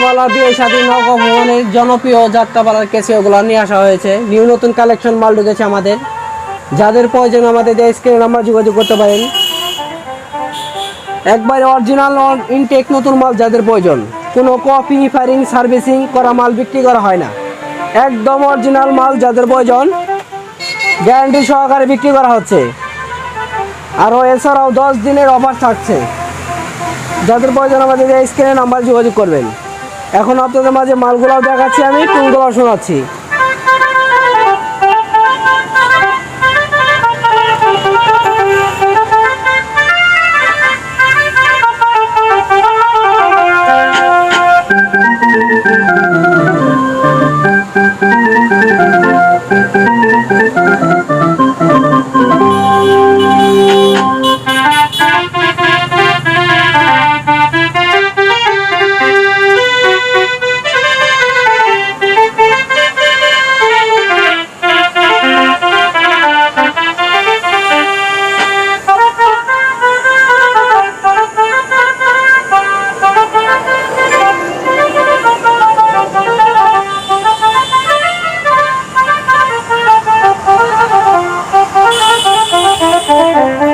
যাত্রাপালা দিয়ে স্বাধীন নগভবনের জনপ্রিয় যাত্রাপালার কেসিওগুলো নিয়ে আসা হয়েছে। নিউ নতুন কালেকশন মাল ঢুকেছে আমাদের। যাদের প্রয়োজন আমাদের স্ক্রিনে নাম্বার যোগাযোগ করতে পারেন। একবারে অরিজিনাল ইনটেক নতুন মাল যাদের প্রয়োজন। কোনো কপি ফায়ারিং সার্ভিসিং করা মাল বিক্রি করা হয় না। একদম অরিজিনাল মাল যাদের প্রয়োজন গ্যারান্টি সহকারে বিক্রি করা হচ্ছে। আরও এছাড়াও দশ দিনের অফার থাকছে। যাদের প্রয়োজন আমাদের স্ক্রিনে নাম্বার যোগাযোগ করবেন। এখন আপনাদের মাঝে মালগুলাও দেখাচ্ছি আমি টুলগুলো শোনাচ্ছি Música